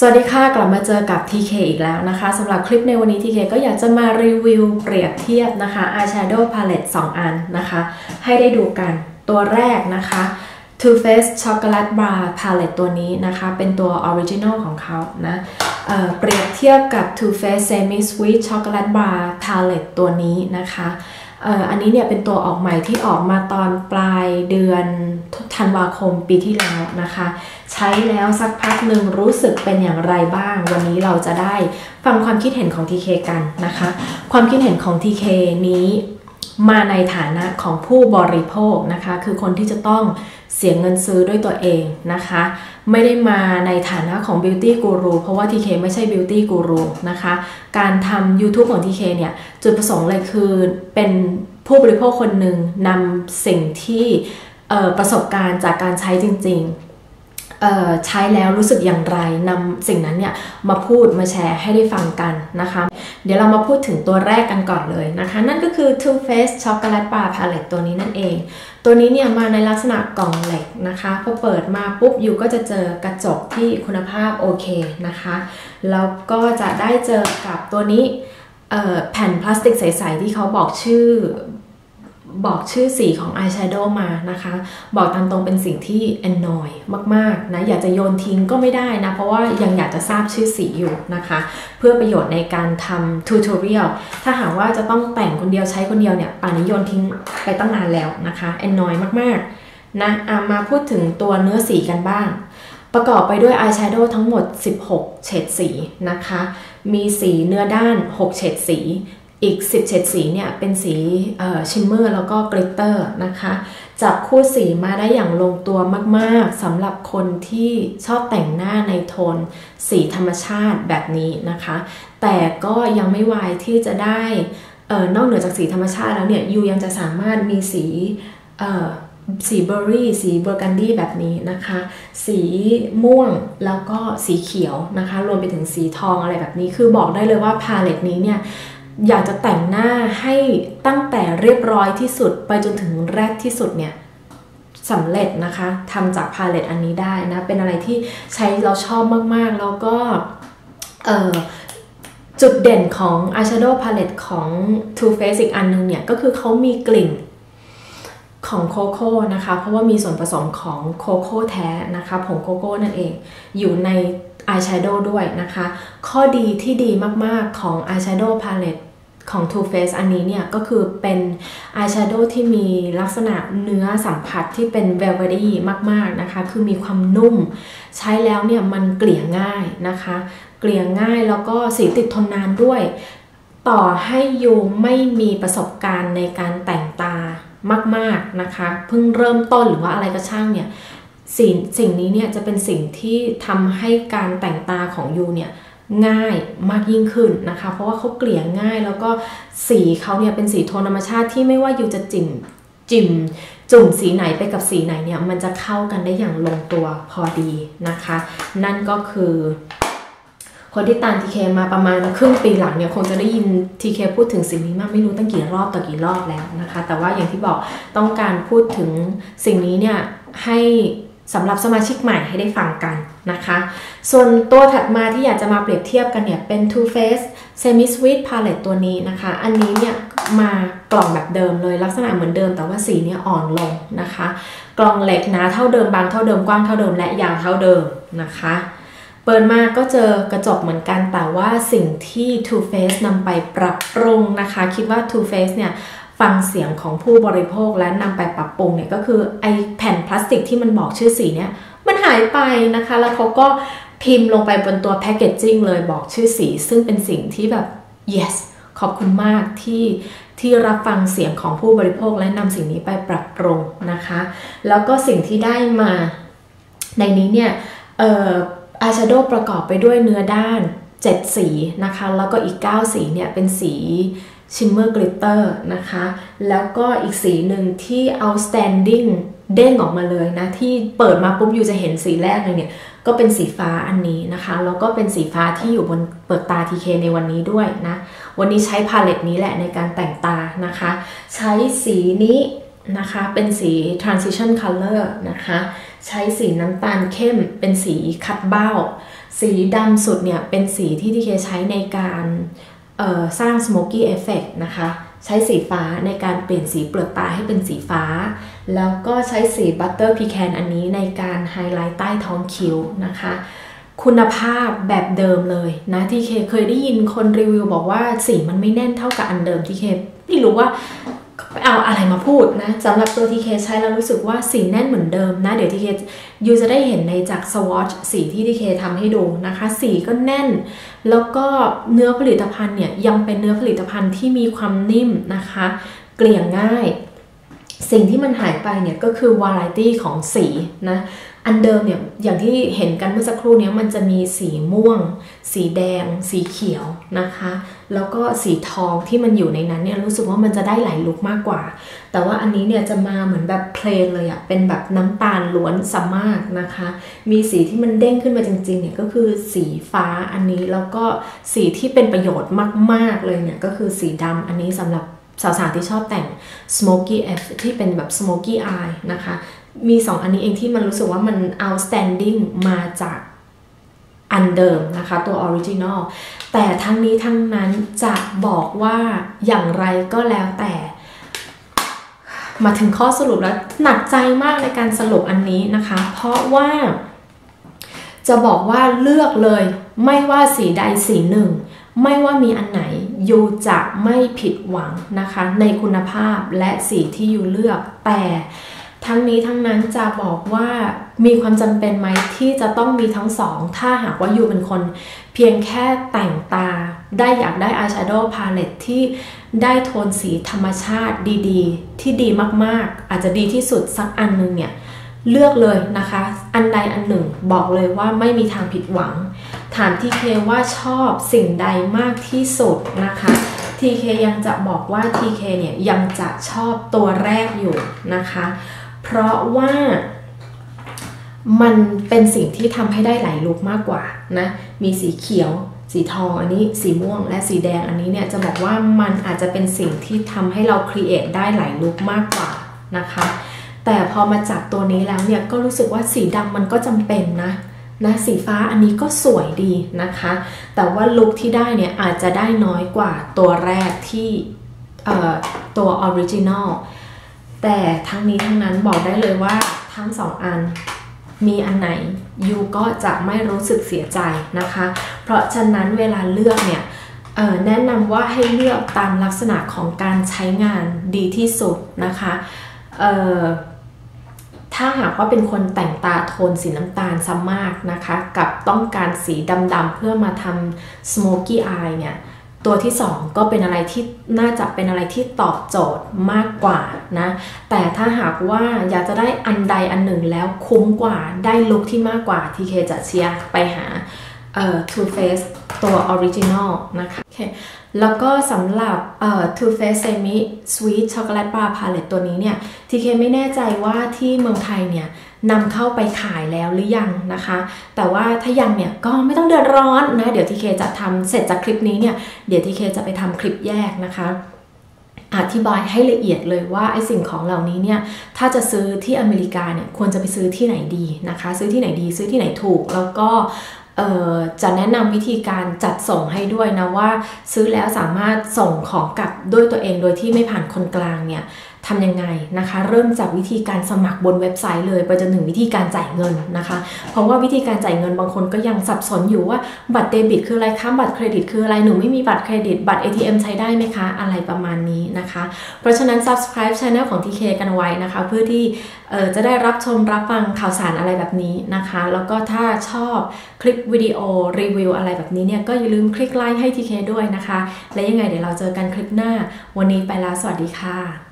สวัสดีค่ะ กลับมาเจอกับ TK อีกแล้วนะคะสำหรับคลิปในวันนี้ TK ก็อยากจะมารีวิวเปรียบเทียบนะคะ eyeshadow palette 2 อันนะคะ ให้ได้ดูกันตัวแรกนะคะ Too Faced Chocolate Bar Palette ตัวนี้นะคะ เป็นตัว Original ของเขานะเเปรียบเทียบกับ Too Faced Semi Sweet Chocolate Bar Palette ตัวนี้นะคะ อันนี้เนี่ยเป็นตัวออกใหม่ที่ออกมาตอนปลายเดือนธันวาคมปีที่แล้วนะคะ ใช้แล้วสักพักหนึ่งรู้สึกเป็นอย่างไรบ้าง วันนี้เราจะได้ฟังความคิดเห็นของ TK กันนะคะ ความคิดเห็นของ TK นี้มาในฐานะของผู้บริโภคนะคะ คือคนที่จะต้อง เสียเงินซื้อด้วยตัวเองนะคะ ไม่ได้มาในฐานะของ Beauty Guru เพราะว่า TK ไม่ใช่ Beauty Guru นะคะ การทำ YouTube ของ TK เนี่ย จุดประสงค์เลยคือเป็นผู้บริโภคคนหนึ่งนำสิ่งที่ประสบการณ์จากการใช้จริง ๆ ใช้แล้วรู้สึกอย่างไรนำสิ่งนั้นเนี่ยมาพูดมาแชร์ให้ได้ฟังกันนะคะ เดี๋ยวเรามาพูดถึงตัวแรกกันก่อนเลยนะคะ นั่นก็คือ Too Faced Chocolate Bar Palette ตัวนี้นั่นเอง ตัวนี้เนี่ยมาในลักษณะกล่องเหล็กนะคะพอเปิดมาปุ๊บอยู่ก็จะเจอกระจกที่คุณภาพโอเคนะคะแล้วก็จะได้เจอกับตัวนี้แผ่นพลาสติกใส ๆ ที่เขาบอกชื่อ บอกชื่อสีของอายแชโดว์มานะคะ บอกตามตรงเป็นสิ่งที่แอนนอยมากๆนะอยากจะโยนทิ้งก็ไม่ได้นะ เพราะว่ายังอยากจะทราบชื่อสีอยู่นะคะ เพื่อประโยชน์ในการทำทูตอเรียลถ้าหากว่าจะต้องแต่งคนเดียวใช้คนเดียวเนี่ยป่านนี้โยนทิ้งไปตั้งนานแล้วนะคะแอนนอยมากๆนะมาพูดถึงตัวเนื้อสีกันบ้าง ประกอบไปด้วยอายแชโดว์ทั้งหมด 16 เฉดสีนะคะ มีสีเนื้อด้าน 6 เฉดสี อีก 10 เฉดสีเนี่ยเป็นสีชิมเมอร์แล้วก็กลิตเตอร์นะคะ จับคู่สีมาได้อย่างลงตัวมากๆสำหรับคนที่ชอบแต่งหน้าในโทนสีธรรมชาติแบบนี้นะคะ แต่ก็ยังไม่วายที่จะได้ออนอกเหนือจากสีธรรมชาติแล้วเนี่ยยูยังจะสามารถมีสีสีเบอร์รี่ สีเบอร์กันดี้แบบนี้นะคะ สีม่วงแล้วก็สีเขียวนะคะ รวมไปถึงสีทองอะไรแบบนี้ คือบอกได้เลยว่าพาเลตนี้เนี่ย อยากจะแต่งหน้าให้ตั้งแต่เรียบร้อยที่สุดไปจนถึงแรกที่สุดเนี่ยสำเร็จนะคะทำจากพาเลตอันนี้ได้นะ เป็นอะไรที่ใช้เราชอบมากๆ แล้วก็จุดเด่นของ eyeshadow palette ของ Too Faced อีกอันนึงเนี่ย ก็คือเขามีกลิ่นของโคโค่นะคะ เพราะว่ามีส่วนผสมของโคโค่แท้นะคะ ผงโคโค่นั่นเอง อยู่ในอายแชโดว์ด้วยนะคะ ข้อดีที่ดีมาก ๆ ของอายแชโดว์พาเลต ของ Too Faced อันนี้เนี่ยก็คือเป็นอายแชโดว์ที่มีลักษณะเนื้อสัมผัสที่เป็น velvety มากๆนะคะ คือมีความนุ่ม ใช้แล้วเนี่ยมันเกลี่ยง่ายนะคะ เกลี่ยง่ายแล้วก็สีติดทนนานด้วย ต่อให้ยูไม่มีประสบการณ์ในการแต่งตามาก ๆนะคะ เพิ่งเริ่มต้นหรือว่าอะไรก็ช่างเนี่ยสิ่งสิ่งนี้เนี่ยจะเป็นสิ่งที่ทำให้การแต่งตาของยูเนี่ย ง่ายมากยิ่งขึ้นนะคะ เพราะว่าเขาเกลี่ยง่ายแล้วก็สีเขาเนี่ยเป็นสีโทนธรรมชาติที่ไม่ว่าอยู่จะจิ่มจิ่มจุ่มสีไหนไปกับสีไหนเนี่ยมันจะเข้ากันได้อย่างลงตัวพอดีนะคะ นั่นก็คือคนที่ตามทีเคมาประมาณครึ่งปีหลังเนี่ยคงจะได้ยินทีเคพูดถึงสิ่งนี้มากไม่รู้ตั้งกี่รอบต่อกี่รอบแล้วนะคะ แต่ว่าอย่างที่บอกต้องการพูดถึงสิ่งนี้เนี่ยให้ สำหรับสมาชิกใหม่ให้ได้ฟังกันนะคะ ส่วนตัวถัดมาที่อยากจะมาเปรียบเทียบกันเนี่ย เป็น Too Faced Semi Sweet Palette ตัวนี้นะคะ อันนี้เนี่ยมากล่องแบบเดิมเลยลักษณะเหมือนเดิมแต่ว่าสีเนี่ยอ่อนลงนะคะ กล่องเหล็กนาเท่าเดิมบางเท่าเดิมกว้างเท่าเดิมและยาวเท่าเดิมนะคะเปิดมาก็เจอกระจกเหมือนกันแต่ว่าสิ่งที่ Too Faced นำไปปรับปรุงนะคะ คิดว่า Too Faced เนี่ย ฟังเสียงของผู้บริโภคและนำไปปรับปรุงเนี่ยก็คือไอแผ่นพลาสติกที่มันบอกชื่อสีเนี่ยมันหายไปนะคะ แล้วเขาก็พิมพ์ลงไปบนตัวแพคเกจจิ้งเลยบอกชื่อสี ซึ่งเป็นสิ่งที่แบบ yes ขอบคุณมากที่ที่รับฟังเสียงของผู้บริโภคและนำสิ่งนี้ไปปรับปรุงนะคะ แล้วก็สิ่งที่ได้มาในนี้เนี่ยเอายแชโดประกอบไปด้วยเนื้อด้าน 7 สีนะคะ แล้วก็อีก 9 สีเนี่ยเป็นสี ชิมเมอร์กลิตเตอร์นะคะ แล้วก็อีกสีหนึ่งที่ outstanding เด้งออกมาเลยนะ ที่เปิดมาปุ๊บอยู่จะเห็นสีแรกเลยเนี่ย ก็เป็นสีฟ้าอันนี้นะคะ แล้วก็เป็นสีฟ้าที่อยู่บนเปิดตาทีเคในวันนี้ด้วยนะ วันนี้ใช้พาเลตนี้แหละในการแต่งตานะคะ ใช้สีนี้นะคะ เป็นสี transition color นะคะ ใช้สีน้ำตาลเข้มเป็นสีคัดเบ้า สีดำสุดเนี่ยเป็นสีที่ทีเคใช้ในการ สร้าง smoky effect นะคะ ใช้สีฟ้าในการเปลี่ยนสีเปลือกตาให้เป็นสีฟ้า แล้วก็ใช้สี butter pecan อันนี้ในการไฮไลท์ใต้ท้องคิ้วนะคะ คุณภาพแบบเดิมเลยนะที่เคเคยได้ยินคนรีวิวบอกว่าสีมันไม่แน่นเท่ากับอันเดิมที่เคไม่รู้ว่า เอาอะไรมาพูดนะสำหรับตัวทีเคใช้แล้วรู้สึกว่าสีแน่นเหมือนเดิมนะ เดี๋ยวทีเคยูจะได้เห็นในจากสวอชสีที่ที่เคทำให้ดูนะคะ สีก็แน่น แล้วก็เนื้อผลิตภัณฑ์เนี่ยยังเป็นเนื้อผลิตภัณฑ์ที่มีความนิ่มนะคะ เกลี่ยง่าย สิ่งที่มันหายไปเนี่ยก็คือวาไรตี้ของสีนะอันเดิมเนี่ยอย่างที่เห็นกันเมื่อสักครู่นี้มันจะมีสีม่วง สีแดง สีเขียวนะคะ แล้วก็สีทองที่มันอยู่ในนั้นเนี่ยรู้สึกว่ามันจะได้หลายลุกมากกว่า แต่ว่าอันนี้เนี่ยจะมาเหมือนแบบเพลนเลยอะเป็นแบบน้ำตาลล้วนสมากนะคะ มีสีที่มันเด้งขึ้นมาจริงๆเนี่ยก็คือสีฟ้าอันนี้แล้วก็สีที่เป็นประโยชน์มากๆเลยเนี่ยก็คือสีดำอันนี้สำหรับ สาวๆที่ชอบแต่ง smoky F ที่เป็นแบบ smoky eye นะคะ มีสองอันนี้เองที่มันรู้สึกว่ามัน outstanding มาจากอันเดิมนะคะ ตัวออริจินอลแต่ทั้งนี้ทั้งนั้นจะบอกว่าอย่างไรก็แล้วแต่ มาถึงข้อสรุปแล้ว หนักใจมากในการสรุปอันนี้นะคะ เพราะว่า จะบอกว่าเลือกเลย ไม่ว่าสีใดสีหนึ่ง ไม่ว่ามีอันไหน ยูจะไม่ผิดหวังนะคะ ในคุณภาพและสีที่ยูเลือกแต่ทั้งนี้ทั้งนั้นจะบอกว่ามีความจำเป็นไหมที่จะต้องมีทั้งสอง ถ้าหากว่ายูเป็นคน เพียงแค่แต่งตา ได้อยากได้อายแชโดว์พาเลตที่ได้โทนสีธรรมชาติดีๆ ที่ดีมากๆ อาจจะดีที่สุดสักอันนึงเนี่ย เลือกเลยนะคะ อันใดอันหนึ่งบอกเลยว่าไม่มีทางผิดหวัง ถามทีเคว่าชอบสิ่งใดมากที่สุดนะคะทีเคยังจะบอกว่าทีเคเนี่ยยังจะชอบตัวแรกอยู่นะคะ เพราะว่ามันเป็นสิ่งที่ทำให้ได้หลายลุกมากกว่านะ มีสีเขียว สีทองอันนี้ สีม่วง และสีแดงอันนี้เนี่ยจะบอกว่ามันอาจจะเป็นสิ่งที่ทำให้เราครีเอทได้หลายลุกมากกว่านะคะ แต่พอมาจับตัวนี้แล้วเนี่ยก็รู้สึกว่าสีดำมันก็จำเป็นนะ นะสีฟ้าอันนี้ก็สวยดีนะคะ แต่ว่าลุคที่ได้เนี่ยอาจจะได้น้อยกว่าตัวแรกที่ตัวออริจินอลแต่ทั้งนี้ทั้งนั้นบอกได้เลยว่าทั้งสองอันมีอันไหนยูก็จะไม่รู้สึกเสียใจนะคะ เพราะฉะนั้นเวลาเลือกเนี่ยแนะนำว่าให้เลือกตามลักษณะของการใช้งานดีที่สุดนะคะ ถ้าหากว่าเป็นคนแต่งตาโทนสีน้ำตาลซ้ำมากนะคะ กับต้องการสีดำๆเพื่อมาทำ smoky eye เนี่ย ตัวที่ 2 ก็เป็นอะไรที่น่าจะเป็นอะไรที่ตอบโจทย์มากกว่านะ แต่ถ้าหากว่าอยากจะได้อันใดอันหนึ่งแล้วคุ้มกว่าได้ลุคที่มากกว่าที่เคจะเชียร์ไปหาเอ่อ Too Faced ตัวออริจินอลนะคะโอเคแล้วก็สำหรับเอ่อ Too Faced Semi Sweet Chocolate Bar Palette ตัวนี้เนี่ยทีเคไม่แน่ใจว่าที่เมืองไทยเนี่ยนำเข้าไปขายแล้วหรือยังนะคะ แต่ว่าถ้ายังเนี่ยก็ไม่ต้องเดือดร้อนนะ เดี๋ยวทีเคจะทำเสร็จจากคลิปนี้เนี่ย เดี๋ยวทีเคจะไปทำคลิปแยกนะคะ อธิบายให้ละเอียดเลยว่าไอ้สิ่งของเหล่านี้เนี่ย ถ้าจะซื้อที่อเมริกาเนี่ยควรจะไปซื้อที่ไหนดีนะคะ ซื้อที่ไหนดี ซื้อที่ไหนถูก แล้วก็ จะแนะนำวิธีการจัดส่งให้ด้วยนะว่า ซื้อแล้วสามารถส่งของกลับด้วยตัวเองโดยที่ไม่ผ่านคนกลางเนี่ยทำยังไงนะคะ เริ่มจากวิธีการสมัครบนเว็บไซต์เลยไปจนถึงวิธีการจ่ายเงินนะคะ เพราะว่าวิธีการจ่ายเงินบางคนก็ยังสับสนอยู่ว่าบัตรเดบิตคืออะไรคะบัตรเครดิตคืออะไรหนูไม่มีบัตรเครดิตบัตร ATM ใช้ได้ไหมคะ อะไรประมาณนี้นะคะ เพราะฉะนั้น subscribe channel ของ TK กันไว้นะคะ เพื่อที่จะได้รับชมรับฟังข่าวสารอะไรแบบนี้นะคะ แล้วก็ถ้าชอบคลิปวิดีโอรีวิวอะไรแบบนี้เนี่ยก็อย่าลืมคลิกไลค์ให้ทีเคด้วยนะคะ และยังไงเดี๋ยวเราเจอกันคลิปหน้า วันนี้ไปแล้วสวัสดีค่ะ